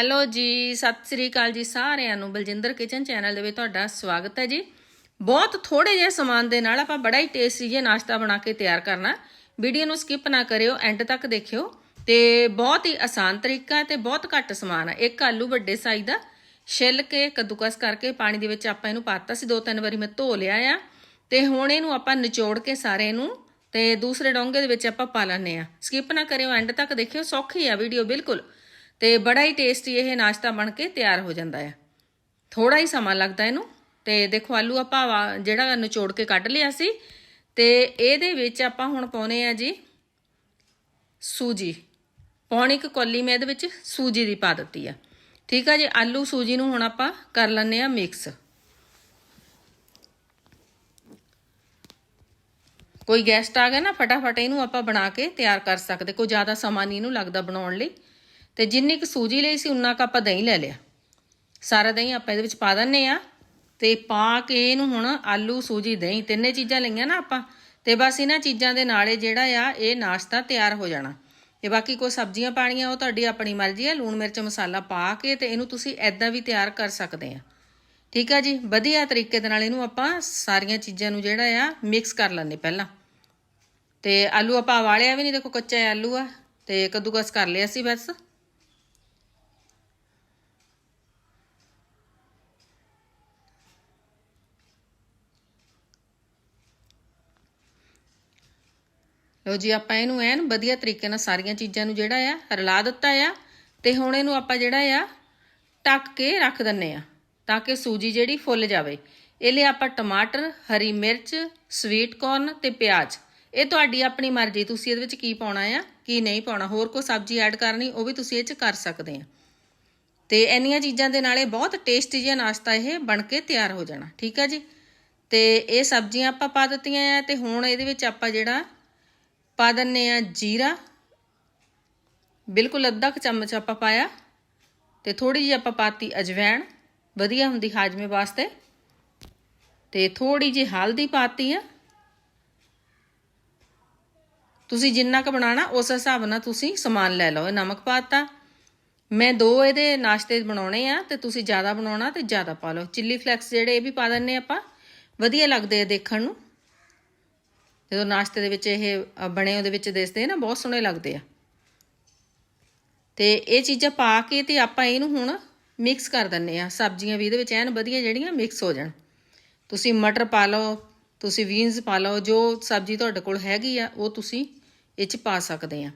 Hello ਜੀ, ਸਤਿ ਸ੍ਰੀ ਅਕਾਲ ਜੀ ਸਾਰਿਆਂ ਨੂੰ। ਬਲਜਿੰਦਰ ਕਿਚਨ ਚੈਨਲ ਦੇ ਵਿੱਚ ਤੁਹਾਡਾ ਸਵਾਗਤ ਹੈ ਜੀ। ਬਹੁਤ ਥੋੜੇ ਜਿਹੇ ਸਮਾਨ ਦੇ ਨਾਲ ਆਪਾਂ ਬੜਾ ਹੀ ਟੇਸਟੀ ਜਿਹਾ ਨਾਸ਼ਤਾ ਬਣਾ ਕੇ ਤਿਆਰ ਕਰਨਾ। ਵੀਡੀਓ ਨੂੰ ਸਕਿਪ ਨਾ ਕਰਿਓ ਐਂਡ ਤੱਕ ਦੇਖਿਓ। ਤੇ ਬਹੁਤ ਹੀ ਆਸਾਨ ਤਰੀਕਾ ਹੈ ਤੇ ਬਹੁਤ ਘੱਟ ਸਮਾਨ ਹੈ। ਇੱਕ ਆਲੂ ਵੱਡੇ ਸਾਈਜ਼ ਦਾ, ਛਿੱਲ ਕੇ ਕੱਦੂਕਸ ਕਰਕੇ ਪਾਣੀ ਦੇ ਵਿੱਚ ਆਪਾਂ ਇਹਨੂੰ ਪਾਤਾ ਸੀ ਦੋ ਤਿੰਨ ਵਾਰੀ ਮੈਂ ਧੋ ਲਿਆ ਆ। ਤੇ ਹੁਣ ਇਹਨੂੰ ਆਪਾਂ ਨਿਚੋੜ ਕੇ ਸਾਰੇ ਨੂੰ ਤੇ ਦੂਸਰੇ ਡੋਂਗੇ ਦੇ ਵਿੱਚ ਆਪਾਂ ਪਾ ਲੈਣੇ ਆ ਸਕਿਪ ਨਾ ਕਰਿਓ ਐਂਡ ਤੱਕ ਦੇਖਿਓ, ਸੌਖੀ ਆ ਵੀਡੀਓ ਬਿਲਕੁਲ। ਤੇ ਬੜਾ ਹੀ ਟੇਸਟੀ ਇਹ ਨਾਸ਼ਤਾ ਬਣ ਕੇ ਤਿਆਰ ਹੋ ਜਾਂਦਾ ਹੈ ਥੋੜਾ ਹੀ ਸਮਾਂ ਲੱਗਦਾ ਇਹਨੂੰ ਤੇ ਦੇਖੋ ਆਲੂ ਆਪਾਂ ਵਾ- ਜਿਹੜਾ ਨਿਚੋੜ ਕੇ ਕੱਢ ਲਿਆ ਸੀ ਤੇ ਇਹਦੇ ਵਿੱਚ ਆਪਾਂ ਹੁਣ ਪਾਉਨੇ ਆ ਜੀ ਸੂਜੀ। ਪੌਣੀ ਇੱਕ ਕੌਲੀ ਮੈਂ ਇਹਦੇ ਵਿੱਚ ਸੂਜੀ ਦੀ ਪਾ ਦਿੱਤੀ ਆ। ਠੀਕ ਆ ਜੀ, ਆਲੂ ਸੂਜੀ ਨੂੰ ਹੁਣ ਆਪਾਂ ਕਰ ਲੈਣੇ ਆ ਮਿਕਸ ਕੋਈ ਗੈਸਟ ਆ ਗਿਆ ਨਾ, ਫਟਾਫਟ ਇਹਨੂੰ ਆਪਾਂ ਬਣਾ ਕੇ ਤਿਆਰ ਕਰ ਸਕਦੇ। ਕੋਈ ਜ਼ਿਆਦਾ ਸਮਾਂ ਨਹੀਂ ਇਹਨੂੰ ਲੱਗਦਾ ਬਣਾਉਣ ਲਈ। ਤੇ ਜਿੰਨੀ ਕੁ ਸੂਜੀ ਲਈ ਸੀ, ਉਨਾ ਕੁ ਆਪਾਂ ਦਹੀਂ ਲੈ ਲਿਆ। ਸਾਰਾ ਦਹੀਂ ਆਪਾਂ ਇਹਦੇ ਵਿੱਚ ਪਾ ਦਿੰਨੇ ਆ ਤੇ ਪਾ ਕੇ ਇਹਨੂੰ ਹੁਣ ਆਲੂ, ਸੂਜੀ, ਦਹੀਂ ਤਿੰਨੇ ਚੀਜ਼ਾਂ ਲਈਆਂ ਨਾ ਆਪਾਂ ਤੇ ਬਸ ਇਹਨਾਂ ਚੀਜ਼ਾਂ ਦੇ ਨਾਲੇ ਜਿਹੜਾ ਆ, ਇਹ ਨਾਸ਼ਤਾ ਤਿਆਰ ਹੋ ਜਾਣਾ। ਤੇ ਬਾਕੀ ਕੋਈ ਸਬਜ਼ੀਆਂ ਪਾਣੀਆਂ, ਉਹ ਤੁਹਾਡੀ ਆਪਣੀ ਮਰਜ਼ੀ ਹੈ ਲੂਣ ਮਿਰਚ ਮਸਾਲਾ ਪਾ ਕੇ ਤੇ ਇਹਨੂੰ ਤੁਸੀਂ ਐਦਾਂ ਵੀ ਤਿਆਰ ਕਰ ਸਕਦੇ ਆ। ਠੀਕ ਆ ਜੀ? ਵਧੀਆ ਤਰੀਕੇ ਦੇ ਨਾਲ ਇਹਨੂੰ ਆਪਾਂ ਸਾਰੀਆਂ ਚੀਜ਼ਾਂ ਨੂੰ ਜਿਹੜਾ ਆ, ਮਿਕਸ ਕਰ ਲੈਣੇ ਪਹਿਲਾਂ। ਤੇ ਆਲੂ ਆਪਾਂ ਵਾਲਿਆ ਵੀ ਨਹੀਂ, ਦੇਖੋ ਕੱਚਾ ਆਲੂ ਆ। ਤੇ ਕੱਦੂਕਸ ਕਰ ਲਿਆ ਸੀ ਬਸ। ਲੋ ਜੀ, ਆਪਾਂ ਇਹਨੂੰ ਐਨ ਵਧੀਆ ਤਰੀਕੇ ਨਾਲ ਸਾਰੀਆਂ ਚੀਜ਼ਾਂ ਨੂੰ ਜਿਹੜਾ ਆ, ਰਲਾ ਦਿੱਤਾ ਆ ਤੇ ਹੁਣ ਇਹਨੂੰ ਆਪਾਂ ਜਿਹੜਾ ਆ ਟੱਕ ਕੇ ਰੱਖ ਦਿੰਨੇ ਆ ਤਾਂ ਕਿ ਸੂਜੀ ਜਿਹੜੀ ਫੁੱਲ ਜਾਵੇ। ਇਹ ਲਈ ਆਪਾਂ ਟਮਾਟਰ, ਹਰੀ ਮਿਰਚ ਸਵੀਟ ਕਾਰਨ ਤੇ ਪਿਆਜ਼। ਇਹ ਤੁਹਾਡੀ ਆਪਣੀ ਮਰਜ਼ੀ, ਤੁਸੀਂ ਇਹਦੇ ਵਿੱਚ ਕੀ ਪਾਉਣਾ ਆ, ਕੀ ਨਹੀਂ ਪਾਉਣਾ। ਹੋਰ ਕੋਈ ਸਬਜ਼ੀ ਐਡ ਕਰਨੀ, ਉਹ ਵੀ ਤੁਸੀਂ ਇਹ ਚ ਕਰ ਸਕਦੇ ਆ। ਤੇ ਇੰਨੀਆਂ ਚੀਜ਼ਾਂ ਦੇ ਨਾਲ ਇਹ ਬਹੁਤ ਟੇਸਟੀ ਜਿਹਾ ਨਾਸ਼ਤਾ ਇਹ ਬਣ ਕੇ ਤਿਆਰ ਹੋ ਜਾਣਾ, ਠੀਕ ਆ ਜੀ? ਤੇ ਇਹ ਸਬਜ਼ੀਆਂ ਆਪਾਂ ਪਾ ਦਿੱਤੀਆਂ ਆ ਤੇ ਹੁਣ ਇਹਦੇ ਵਿੱਚ ਆਪਾਂ ਜਿਹੜਾ ਪਾ ਦਿੰਨੇ ਆ ਜੀਰਾ। ਬਿਲਕੁਲ ਅੱਧਾ ਕੁ ਚਮਚ ਆਪਾਂ ਪਾਇਆ ਤੇ ਥੋੜੀ ਜਿਹੀ ਆਪਾਂ ਪਾਤੀ ਅਜਵੈਣ। ਵਧੀਆ ਹੁੰਦੀ ਹਾਜਮੇ ਵਾਸਤੇ। ਤੇ ਥੋੜੀ ਜਿਹੀ ਹਲਦੀ ਪਾਤੀ ਆ। ਤੁਸੀਂ ਜਿੰਨਾ ਕੁ ਬਣਾਣਾ ਉਸ ਹਿਸਾਬ ਨਾਲ ਤੁਸੀਂ ਸਮਾਨ ਲੈ ਲਓ, ਇਹ ਨਮਕ ਪਾਤਾ। ਮੈਂ ਦੋ ਇਹਦੇ ਨਾਸ਼ਤੇ ਬਣਾਉਣੇ ਆ ਤੇ ਤੁਸੀਂ ਜ਼ਿਆਦਾ ਬਣਾਉਣਾ ਤੇ ਜ਼ਿਆਦਾ ਪਾ ਲਓ। ਚਿੱਲੀ ਫਲੈਕਸ ਜਿਹੜੇ ਇਹ ਵੀ ਪਾ ਦਿੰਨੇ ਆਪਾਂ, ਵਧੀਆ ਲੱਗਦੇ ਆ ਦੇਖਣ ਨੂੰ। ਜਦੋਂ ਨਾਸ਼ਤੇ ਦੇ ਵਿੱਚ ਇਹ ਬਣੇ ਉਹਦੇ ਵਿੱਚ ਦਿਸਦੇ ਨਾ ਬਹੁਤ ਸੋਹਣੇ ਲੱਗਦੇ ਆ। ਤੇ ਇਹ ਚੀਜ਼ਾਂ ਪਾ ਕੇ ਤੇ ਆਪਾਂ ਇਹਨੂੰ ਹੁਣ ਮਿਕਸ ਕਰ ਦਿੰਨੇ ਆ। ਸਬਜ਼ੀਆਂ ਵੀ ਇਹਦੇ ਵਿੱਚ ਐਨ ਵਧੀਆ ਜਿਹੜੀਆਂ ਮਿਕਸ ਹੋ ਜਾਣ। ਤੁਸੀਂ ਮਟਰ ਪਾ ਲਓ, ਤੁਸੀਂ ਬੀਨਸ ਪਾ ਲਓ, ਜੋ ਸਬਜ਼ੀ ਤੁਹਾਡੇ ਕੋਲ ਹੈਗੀ ਆ, ਉਹ ਤੁਸੀਂ ਇਹ ਚ ਪਾ ਸਕਦੇ ਆ।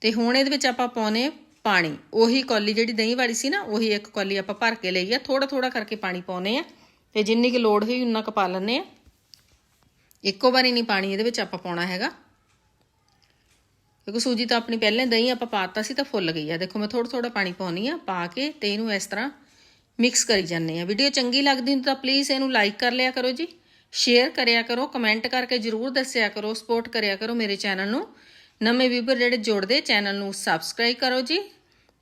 ਤੇ ਹੁਣ ਇਹਦੇ ਵਿੱਚ ਆਪਾਂ ਪਾਉਨੇ ਪਾਣੀ। ਉਹੀ ਕੌਲੀ ਜਿਹੜੀ ਦਹੀਂ ਵਾਲੀ ਸੀ ਨਾ, ਉਹੀ ਇੱਕ ਕੌਲੀ ਆਪਾਂ ਭਰ ਕੇ ਲਈ ਆ। ਥੋੜਾ ਥੋੜਾ ਕਰਕੇ ਪਾਣੀ ਪਾਉਨੇ ਆ। ਤੇ ਜਿੰਨੀ ਕਿ ਲੋੜ ਹੋਈ, ਉਨਾ ਕੁ ਪਾ ਲੈਣੇ ਆ। ਇੱਕੋ ਵਾਰੀ ਨਹੀਂ ਪਾਣੀ ਇਹਦੇ ਵਿੱਚ ਆਪਾਂ ਪਾਉਣਾ ਹੈਗਾ। ਕਿਉਂਕਿ ਸੂਜੀ ਤਾਂ ਆਪਣੀ ਪਹਿਲਾਂ ਦਹੀਂ ਆਪਾਂ ਪਾਤਾ ਸੀ ਤਾਂ ਫੁੱਲ ਗਈ ਆ। ਦੇਖੋ ਮੈਂ ਥੋੜਾ ਥੋੜਾ ਪਾਣੀ ਪਾਉਣੀ ਆ, ਪਾ ਕੇ ਤੇ ਇਹਨੂੰ ਇਸ ਤਰ੍ਹਾਂ ਮਿਕਸ ਕਰੀ ਜਾਂਦੇ ਆ। ਵੀਡੀਓ ਚੰਗੀ ਲੱਗਦੀ ਹੁੰਦੀ ਤਾਂ ਪਲੀਜ਼ ਇਹਨੂੰ ਲਾਈਕ ਕਰ ਲਿਆ ਕਰੋ ਜੀ ਸ਼ੇਅਰ ਕਰਿਆ ਕਰੋ ਕਮੈਂਟ ਕਰਕੇ ਜਰੂਰ ਦੱਸਿਆ ਕਰੋ ਸਪੋਰਟ ਕਰਿਆ ਕਰੋ ਮੇਰੇ ਚੈਨਲ ਨੂੰ। ਨਵੇਂ ਵੀਵਰ ਜਿਹੜੇ ਜੁੜਦੇ ਚੈਨਲ ਨੂੰ ਸਬਸਕ੍ਰਾਈਬ ਕਰੋ ਜੀ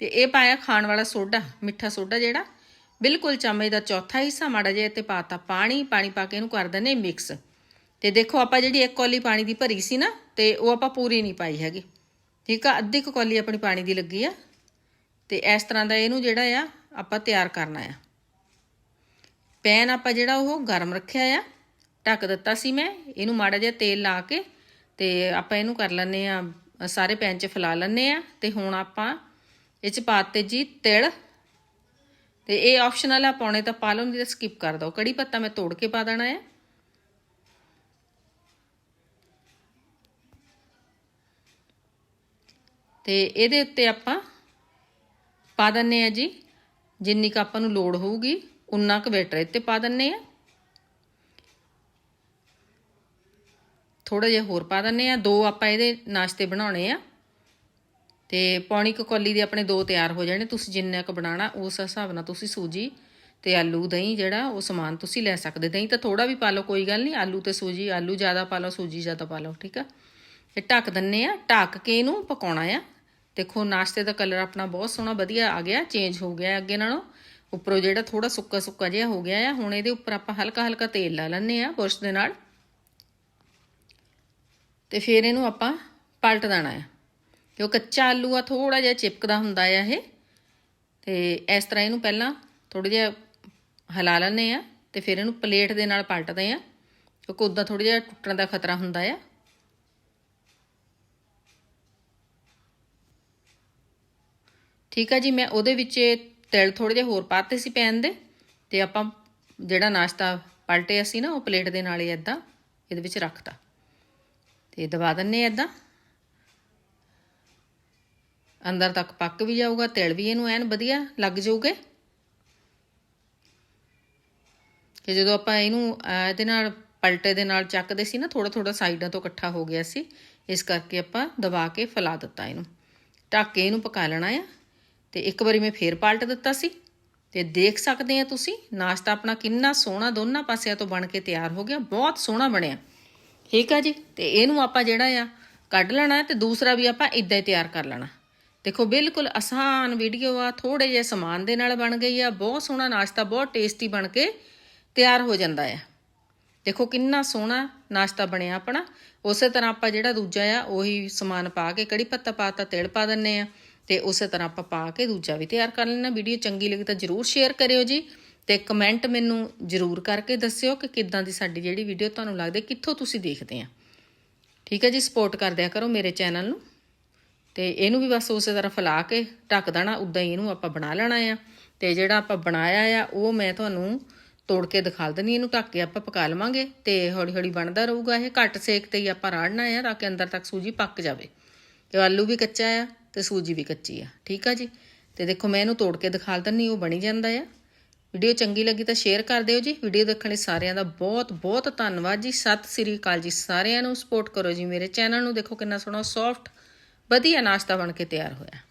ਤੇ ਇਹ ਪਾਇਆ ਖਾਣ ਵਾਲਾ ਸੋਡਾ, ਮਿੱਠਾ ਸੋਡਾ ਜਿਹੜਾ, ਬਿਲਕੁਲ ਚਮਚ ਦਾ ਚੌਥਾ ਹਿੱਸਾ, ਮਾੜਾ ਜਿਹਾ ਤੇ ਪਾਤਾ ਪਾਣੀ ਪਾਣੀ ਪਾ ਕੇ ਇਹਨੂੰ ਕਰ ਦਿੰਦੇ ਮਿਕਸ ਤੇ ਦੇਖੋ ਆਪਾਂ ਜਿਹੜੀ ਇੱਕ ਕੌਲੀ ਪਾਣੀ ਦੀ ਭਰੀ ਸੀ ਨਾ, ਤੇ ਉਹ ਆਪਾਂ ਪੂਰੀ ਨਹੀਂ ਪਾਈ ਹੈਗੀ। ਠੀਕ ਆ? ਅੱਧੀ ਕੁ ਕੌਲੀ ਆਪਣੀ ਪਾਣੀ ਦੀ ਲੱਗੀ ਆ। ਤੇ ਇਸ ਤਰ੍ਹਾਂ ਦਾ ਇਹਨੂੰ ਜਿਹੜਾ ਆ, ਆਪਾਂ ਤਿਆਰ ਕਰਨਾ ਆ। ਪੈਨ ਆਪਾਂ ਜਿਹੜਾ ਉਹ ਗਰਮ ਰੱਖਿਆ ਆ, ਢੱਕ ਦਿੱਤਾ ਸੀ ਮੈਂ, ਇਹਨੂੰ ਮਾੜਾ ਜਿਹਾ ਤੇਲ ਲਾ ਕੇ, ਤੇ ਆਪਾਂ ਇਹਨੂੰ ਕਰ ਲੈਨੇ ਆ, ਸਾਰੇ ਪੈਨ 'ਚ ਫੈਲਾ ਲੈਨੇ ਆ, ਤੇ ਹੁਣ ਆਪਾਂ ਇਹ 'ਚ ਪਾਤੇ ਜੀ ਤਿਲ। ਤੇ ਇਹ ਆਪਸ਼ਨਲ ਆ ਪਾਉਣੇ ਤਾਂ ਪਾ ਲਓ, ਨਹੀਂ ਤਾਂ ਸਕਿਪ ਕਰ ਦਿਓ। ਕੜੀ ਪੱਤਾ ਮੈਂ ਤੋੜ ਕੇ ਪਾ ਦੇਣਾ ਹੈ ਤੇ ਇਹਦੇ ਉੱਤੇ ਆਪਾਂ ਪਾ ਦਿੰਨੇ ਆ ਜੀ। ਜਿੰਨੀ ਕੁ ਆਪਾਂ ਨੂੰ ਲੋੜ ਹੋਊਗੀ, ਉਨਾ ਕੁ ਬੈਟਰ ਇੱਥੇ ਪਾ ਦਿੰਨੇ ਆ। ਥੋੜਾ ਜਿਹਾ ਹੋਰ ਪਾ ਦਿੰਨੇ ਆ। ਦੋ ਆਪਾਂ ਇਹਦੇ ਨਾਸ਼ਤੇ ਬਣਾਉਣੇ ਆ। ਤੇ ਪੌਣੀ ਕੁ ਕੌਲੀ ਦੇ ਆਪਣੇ ਦੋ ਤਿਆਰ ਹੋ ਜਾਣੇ। ਤੁਸੀਂ ਜਿੰਨਾ ਕੁ ਬਣਾਣਾ ਉਸ ਹਿਸਾਬ ਨਾਲ ਤੁਸੀਂ ਸੂਜੀ ਤੇ ਆਲੂ, ਦਹੀਂ ਜਿਹੜਾ, ਉਹ ਸਮਾਨ ਤੁਸੀਂ ਲੈ ਸਕਦੇ। ਦਹੀਂ ਤਾਂ ਥੋੜਾ ਵੀ ਪਾ ਲਓ, ਕੋਈ ਗੱਲ ਨਹੀਂ। ਆਲੂ ਤੇ ਸੂਜੀ, ਆਲੂ ਜ਼ਿਆਦਾ ਪਾ ਲਓ, ਸੂਜੀ ਜ਼ਿਆਦਾ ਪਾ ਲਓ, ਠੀਕ ਆ? ਇਹ ਢੱਕ ਦਿੰਨੇ ਆ। ਢੱਕ ਕੇ ਇਹਨੂੰ ਪਕਾਉਣਾ ਆ। ਦੇਖੋ, ਨਾਸ਼ਤੇ ਦਾ ਕਲਰ ਆਪਣਾ ਬਹੁਤ ਸੋਹਣਾ, ਵਧੀਆ ਆ ਗਿਆ ਚੇਂਜ ਹੋ ਗਿਆ ਅੱਗੇ ਨਾਲੋਂ। ਉੱਪਰੋਂ ਜਿਹੜਾ ਥੋੜਾ ਸੁੱਕਾ ਸੁੱਕਾ ਜਿਹਾ ਹੋ ਗਿਆ ਆ, ਹੁਣ ਇਹਦੇ ਉੱਪਰ ਆਪਾਂ ਹਲਕਾ ਹਲਕਾ ਤੇਲ ਲਾ ਲੈਣੇ ਆ ਬੁਰਸ਼ ਦੇ ਨਾਲ। ਤੇ ਫਿਰ ਇਹਨੂੰ ਆਪਾਂ ਪਲਟ ਦੇਣਾ ਆ ਕਿਉਂ ਕੱਚਾ ਆਲੂ ਆ ਥੋੜਾ ਜਿਹਾ ਚਿਪਕਦਾ ਹੁੰਦਾ ਆ ਇਹ। ਤੇ ਇਸ ਤਰ੍ਹਾਂ ਇਹਨੂੰ ਪਹਿਲਾਂ ਥੋੜਾ ਜਿਹਾ ਹਿਲਾ ਲੈਂਦੇ ਆ ਤੇ ਫਿਰ ਇਹਨੂੰ ਪਲੇਟ ਦੇ ਨਾਲ ਪਲਟਦੇ ਆ। ਕਿਉਂਕਿ ਉਦਾਂ ਥੋੜਾ ਜਿਹਾ ਟੁੱਟਣ ਦਾ ਖਤਰਾ ਹੁੰਦਾ ਆ। ਠੀਕ ਆ ਜੀ, ਮੈਂ ਉਹਦੇ ਵਿੱਚ ਤਿਲ ਥੋੜੇ ਜਿਹਾ ਹੋਰ ਪਾਤੇ ਸੀ ਪੈਨ ਦੇ, ਤੇ ਆਪਾਂ ਜਿਹੜਾ ਨਾਸ਼ਤਾ ਪਲਟਿਆ ਸੀ ਨਾ, ਉਹ ਪਲੇਟ ਦੇ ਨਾਲ ਹੀ ਇਦਾਂ ਇਹਦੇ ਵਿੱਚ ਰੱਖਤਾ। ਤੇ ਦਬਾ ਦਿੰਨੇ ਆ ਇਦਾਂ ਅੰਦਰ ਤੱਕ ਪੱਕ ਵੀ ਜਾਊਗਾ, ਤਿਲ ਵੀ ਇਹਨੂੰ ਐਨ ਵਧੀਆ ਲੱਗ ਜਾਊਗੇ। ਕਿ ਜਦੋਂ ਆਪਾਂ ਇਹਨੂੰ ਇਹਦੇ ਨਾਲ ਪਲਟੇ ਦੇ ਨਾਲ ਚੱਕਦੇ ਸੀ ਨਾ ਥੋੜਾ ਥੋੜਾ ਸਾਈਡਾਂ ਤੋਂ ਇਕੱਠਾ ਹੋ ਗਿਆ ਸੀ, ਇਸ ਕਰਕੇ ਆਪਾਂ ਦਬਾ ਕੇ ਫੈਲਾ ਦਿੱਤਾ ਇਹਨੂੰ। ਢੱਕ ਕੇ ਇਹਨੂੰ ਪਕਾ ਲੈਣਾ ਆ। ਤੇ ਇੱਕ ਵਾਰੀ ਮੈਂ ਫੇਰ ਪਲਟ ਦਿੱਤਾ ਸੀ। ਤੇ ਦੇਖ ਸਕਦੇ ਆ ਤੁਸੀਂ, ਨਾਸ਼ਤਾ ਆਪਣਾ ਕਿੰਨਾ ਸੋਹਣਾ ਦੋਨਾਂ ਪਾਸਿਆਂ ਤੋਂ ਬਣ ਕੇ ਤਿਆਰ ਹੋ ਗਿਆ, ਬਹੁਤ ਸੋਹਣਾ ਬਣਿਆ। ਠੀਕ ਆ ਜੀ? ਤੇ ਇਹਨੂੰ ਆਪਾਂ ਜਿਹੜਾ ਆ, ਕੱਢ ਲੈਣਾ ਤੇ ਦੂਸਰਾ ਵੀ ਆਪਾਂ ਇਦਾਂ ਹੀ ਤਿਆਰ ਕਰ ਲੈਣਾ। ਦੇਖੋ, ਬਿਲਕੁਲ ਆਸਾਨ ਵੀਡੀਓ ਆ ਥੋੜੇ ਜਿਹੇ ਸਮਾਨ ਦੇ ਨਾਲ ਬਣ ਗਈ ਆ, ਬਹੁਤ ਸੋਹਣਾ ਨਾਸ਼ਤਾ, ਬਹੁਤ ਟੇਸਟੀ ਬਣ ਕੇ ਤਿਆਰ ਹੋ ਜਾਂਦਾ ਆ। ਦੇਖੋ, ਕਿੰਨਾ ਸੋਹਣਾ ਨਾਸ਼ਤਾ ਬਣਿਆ ਆਪਣਾ। ਉਸੇ ਤਰ੍ਹਾਂ ਆਪਾਂ ਜਿਹੜਾ ਦੂਜਾ ਆ, ਉਹੀ ਸਮਾਨ ਪਾ ਕੇ ਕੜੀ ਪੱਤਾ ਪਾਤਾ ਤਿਲ ਪਾ ਦਿੰਨੇ ਆ। ਤੇ ਉਸੇ ਤਰ੍ਹਾਂ ਆਪਾਂ ਪਾ ਕੇ ਦੂਜਾ ਵੀ ਤਿਆਰ ਕਰ ਲੈਣਾ ਵੀਡੀਓ ਚੰਗੀ ਲੱਗੀ ਤਾਂ ਜਰੂਰ ਸ਼ੇਅਰ ਕਰਿਓ ਜੀ ਤੇ ਕਮੈਂਟ ਮੈਨੂੰ ਜਰੂਰ ਕਰਕੇ ਦੱਸਿਓ ਕਿ ਕਿੱਦਾਂ ਦੀ ਸਾਡੀ ਜਿਹੜੀ ਵੀਡੀਓ ਤੁਹਾਨੂੰ ਲੱਗਦੀ ਕਿੱਥੋਂ ਤੁਸੀਂ ਦੇਖਦੇ ਆ। ਠੀਕ ਹੈ ਜੀ ਸਪੋਰਟ ਕਰਦਿਆ ਕਰੋ ਮੇਰੇ ਚੈਨਲ ਨੂੰ ਤੇ ਇਹਨੂੰ ਵੀ ਬਸ ਉਸੇ ਤਰ੍ਹਾਂ ਫੈਲਾ ਕੇ ਢੱਕ ਦੇਣਾ, ਉਦਾਂ ਹੀ ਇਹਨੂੰ ਆਪਾਂ ਬਣਾ ਲੈਣਾ ਆ। ਤੇ ਜਿਹੜਾ ਆਪਾਂ ਬਣਾਇਆ ਆ, ਉਹ ਮੈਂ ਤੁਹਾਨੂੰ ਤੋੜ ਕੇ ਦਿਖਾ ਦਿੰਦੀ ਇਹਨੂੰ ਢੱਕ ਕੇ ਆਪਾਂ ਪਕਾ ਲਵਾਂਗੇ ਤੇ ਹੌਲੀ ਹੌਲੀ ਬਣਦਾ ਰਹੂਗਾ ਇਹ। ਘੱਟ ਸੇਕ ਤੇ ਹੀ ਆਪਾਂ ਰਾੜਨਾ ਆ, ਤਾਂ ਕਿ ਅੰਦਰ ਤੱਕ ਸੂਜੀ ਪੱਕ ਜਾਵੇ। ਤੇ ਆਲੂ ਵੀ ਕੱਚਾ ਆ। ਤੇ ਸੂਜੀ ਵੀ ਕੱਚੀ ਆ। ਠੀਕ ਆ ਜੀ? ਤੇ ਦੇਖੋ, ਮੈਂ ਇਹਨੂੰ ਤੋੜ ਕੇ ਦਿਖਾ ਦਿੰਦੀ ਉਹ ਬਣੀ ਜਾਂਦਾ ਆ। ਵੀਡੀਓ ਚੰਗੀ ਲੱਗੀ ਤਾਂ ਸ਼ੇਅਰ ਕਰ ਦਿਓ ਜੀ। ਵੀਡੀਓ ਦੇਖਣ ਲਈ ਸਾਰਿਆਂ ਦਾ ਬਹੁਤ ਬਹੁਤ ਧੰਨਵਾਦ ਜੀ। ਸਤਿ ਸ੍ਰੀ ਅਕਾਲ ਜੀ ਸਾਰਿਆਂ ਨੂੰ। ਸਪੋਰਟ ਕਰੋ ਜੀ ਮੇਰੇ ਚੈਨਲ ਨੂੰ। ਦੇਖੋ ਕਿੰਨਾ ਸੋਹਣਾ ਸੌਫਟ ਵਧੀਆ ਨਾਸ਼ਤਾ ਬਣ ਕੇ ਤਿਆਰ ਹੋਇਆ।